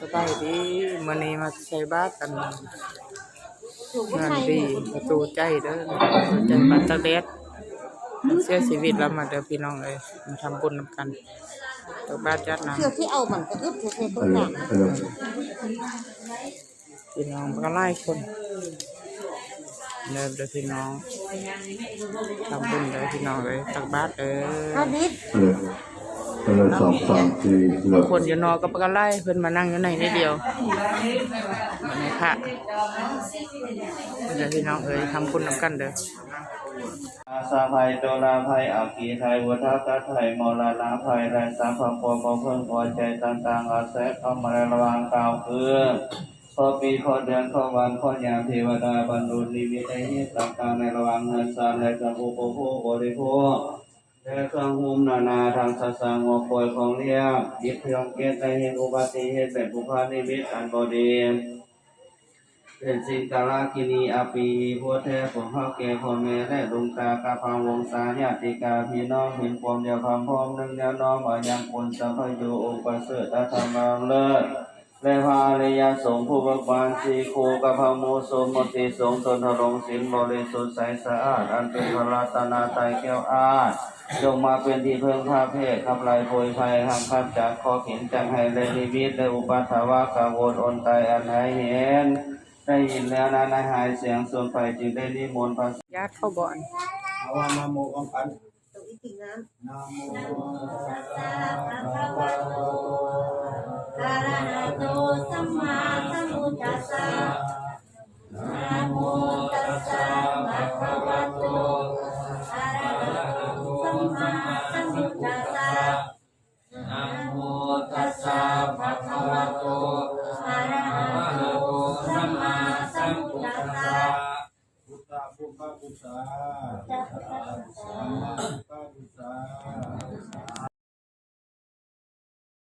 สบายดีมื้อนี้มาใส่บาตรกันอยู่ที่งานไทยดีประตูใจเด้อประตูใจบัตรตะเด็ดเสียชีวิตแล้วมาเด้อพี่น้องเอ้ยมาทำบุญนำกันตักบาตรจัดน้เชือกที่เอามันก็อึดเทตัวฮัลโหลอย่างฮัลโหลำพี่น้องก็ไล่คนเด้อเด้อพี่น้องทำบุญเด้อพี่น้องเอ้ยตักบาตรเด้อ อาดิษฮัลโหลฮัลโหลสองสามสี่ฮัลโหลบางคนอยู่นอก็ปกไล่เพิ่นมานั่งอยู่ในนิดเดียวมาในพระเด้อพี่น้องเอ้ยทำบุญนำกันเด้ออาสาภัยโดราภัยอาคีไทยวัฏกะไทยมรณะภัยและสามพังปวงเพิ่งพอใจต่างๆอาศัยเข้ามาระวังกล่าวคือพอปีพอเดือนพอวันพอยามเทวดาบรรลุนิมิตในเหตุต่างๆในระวังเงินสารและกับผู้ผู้บริโภค และเครื่องหุมนานาทางศาสนาหัวป่วยของเลี้ยงยิบเพียงเกตในเหตุอุบัติเหตุเป็นผู้พานิมิตอันบดีเป็นสิ่งกาลกินีอาปีพัวแท้ของข้าแก่พ่อแม่และลุงตากาพังวงศาญาติกาพี่น้องเห็นความเดียวความพร้อมนึงยาน้อมอายังคุณสัพพโยอุปเสริฐธรรมังเลิศ และพาอริยสงฆ์ผู้บักบานสีโคกะพะโมสมมติสงฆ์ตนทรงศีลบริสุทธิ์ใสสะอาด อันเป็นพระรัตนาไตรแก้วอาจจงมาเป็นที่เพิ่งพาเพศขับไล่โพยภัยห้ามขับจากข้อเข็นจังให้เลยนิมิตและอุปัฏฐาวะกังวลอนไตอันหายเห็น ได้ยินแล้วนะนายหายเสียงส่วนไฟจึงได้นิมนต์พระญาติเข้าบ่อนเอาว่านะโมอังคันตัวอีกทีน้ำนะโมอะระหะโต สัมมาสัมพุทธัสสะนะโมตัสสะภะคะวะโตอะระหะโตสัมมาสัมพุทธัสสะนะโมตัสสะภะคะวะโตอะระหะโตสัมมาสัมพุทธัสสะพุทธะพุทธะพุทธะสัมมาพุทธะพุทธ